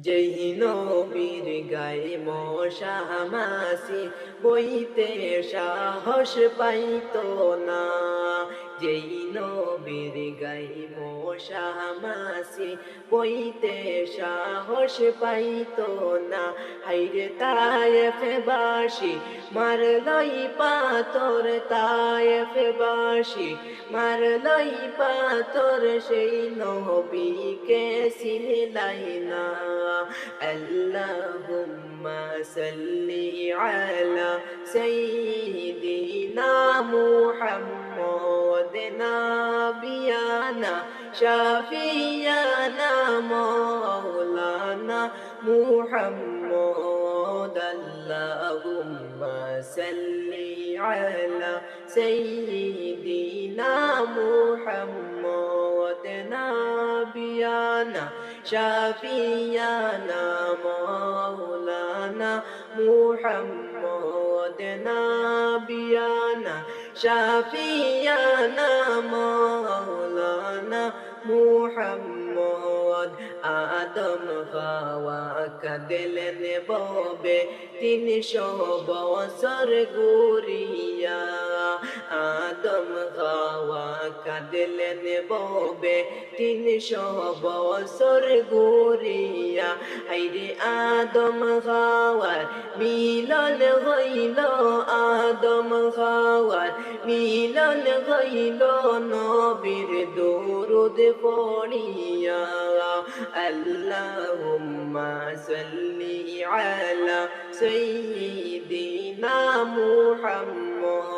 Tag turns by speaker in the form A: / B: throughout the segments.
A: যেই নবীর গায়ে মশামাসি বইতে সাহস পাইত না। যেই নবীর গায়ে মশামাসি বইতে সাহস পাইতো না। হাইরে তায়েফ বাসি মারলই পাথর তায়েফ বাসি মারলই পাথর সেই নবীকে সিলাই না। আল্লাহুম্মা সাল্লি আলা সাইয়্যিদিনা মুহাম্মদ। নাবিয়ানা শাফিয়ানা মাওলানা মুহাম্মদ আল্লাহুম্মা সাল্লি আলা সাইয়্যিদিনা মুহাম্মদ নাবিয়ানা শাফিয়ানা মাওলানা মুহাম্মদ নাবিয়ানা শাফিয়ানা মাওলানা মুহাম্মদ আদম হাওয়া কাঁদলেন ববে তিনশো বছর গুরিয়া আদম হাওয়া কাঁদলেন ববে তিনশো বছর গুরিয়া হাইরে আদম হাওয়ার মিলন হইল আদম হাওয়ার মিলন হইল নবীর দরুদ পড়িয়া আল্লাহুম্মা সাল্লি আলা সাইয়্যিদিনা মুহাম্মদ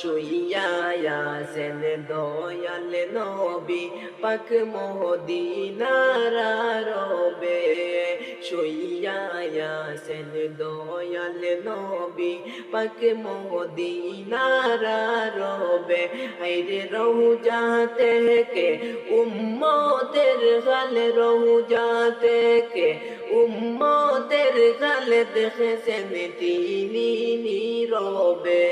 A: শুইয়া ইয়াসেন দয়াল নবী পাক মদিনার রবে শুইয়া ইয়াসেন দয়াল নবী পাক মদিনার রবে হাইরে রহুজা থেকে উম্মতের গাল রহুজা থেকে উম্মতের গাল দেখেছেন তিনি নীরবে।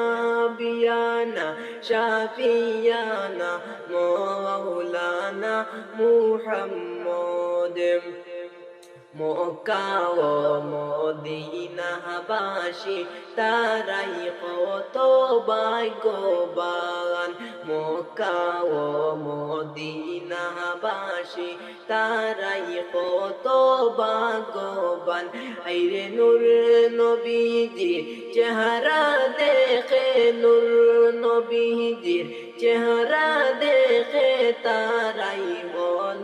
A: নবিয়ানা শাফিয়ানা মৌলানা মুহাম্মদ মক্কা ও মদিনাবাসী, তারাই কত ভাগ্যবান। মক্কা ও মদিনাবাসী, তারাই কত ভাগ্যবান। আইরে নূর নবীজির চেহারা দেখে, নূর নবীজির চেহারা দেখে তারাই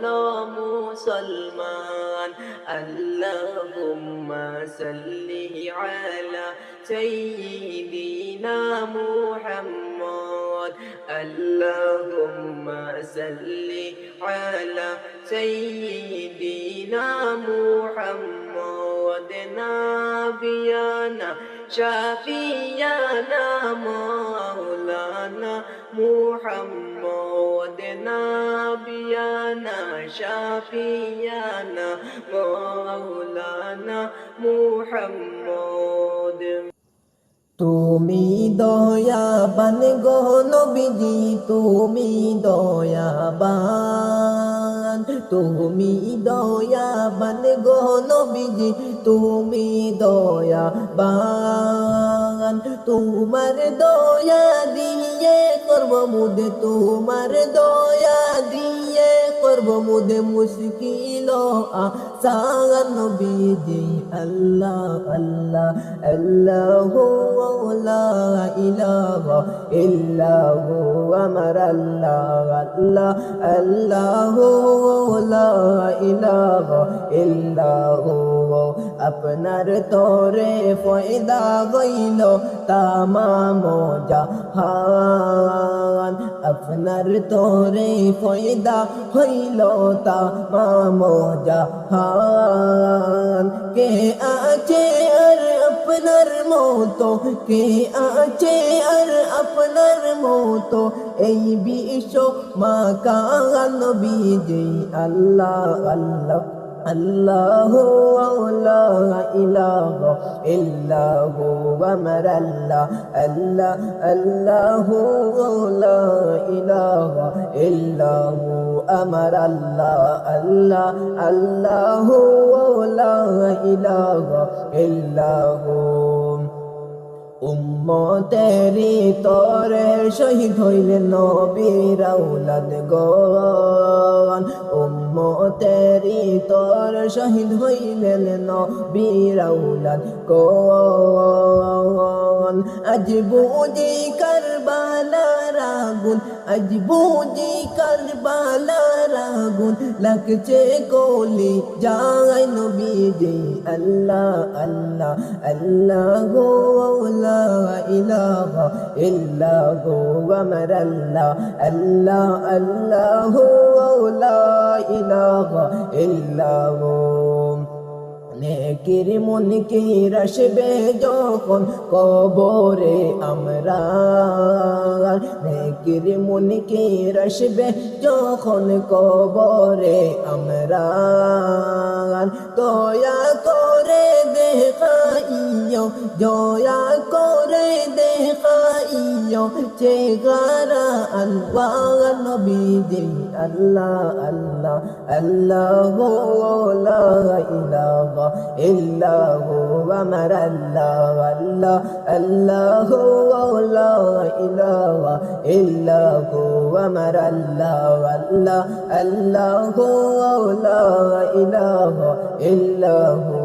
A: বলো মুসলমান আল্লাহুম্মা সাল্লি আলা সাইয়্যিদিনা মুহাম্মদ আল্লাহুম্মা সাল্লি আলা সাইয়্যিদিনা মুহাম্মদ নাবিয়ানা শাফিয়ানা মাওলানা মুহাম্মদ নাবিয়ানা শাফিয়ানা মাওলানা মুহাম্মদ। তুমি দয়াবান গো নবীজি তুমি দয়াবান। তুমি দয়াবান গো নবীজি, তুমি দয়াবান। তোমার দয়া দিয়ে করব মুদে, তোমার দয়া দিয়ে করব মুদে মুশকিল আসান নবীজি। আল্লাহ আল্লাহ আল্লাহ ইলাহা ইল্লাহু, আমার আল্লাহ আল্লাহ আল্লাহ লা ইলাহা ইল্লাহু আপনার তোরে ফয়দা গইল তামাম জাহান। আপনার তোরে ফয়দা হইল তামাম জাহান। কে আছে আর আপনার মতো কে আছে আর আপনার মতো এই বিশ্ব মা কান বিজয় আল্লাহ আল্লাহ আল্লাহ ইলাহ ইল্লাহ আমার আল্লাহ আল্লাহ আল্লাহ ইলাহ ইল্লাহ আমার আল্লাহ আল্লাহ আল্লাহ উম্ম উম্মতেরি তরে শহীদ হইলে নবীর আউলাদ গন উম্মতেরি তরে শহীদ হইলেন নবীর আউলাদ গন আজ বুঝি কারবালার আগুন, আজ বুঝি কারবালার আগুন, লাগছে কলি যায় নবীজি। আল্লাহ আল্লাহ আল্লাহ গো লা ইলাহা ইল্লা হু আমার আল্লাহ আল্লাহ আল্লাহ হু লা নেকির মনকে আসবে যখন কবরে আমরা। নেকির মনকে আসবে যখন কবরে আমরা। দয়া করে yo yo ya ko re de khai yo che gara alwa nabi de allah allah allah ho la ilaha illa hu amar allah allah allah ho la ilaha illa hu amar allah allah allah ho la ilaha illa hu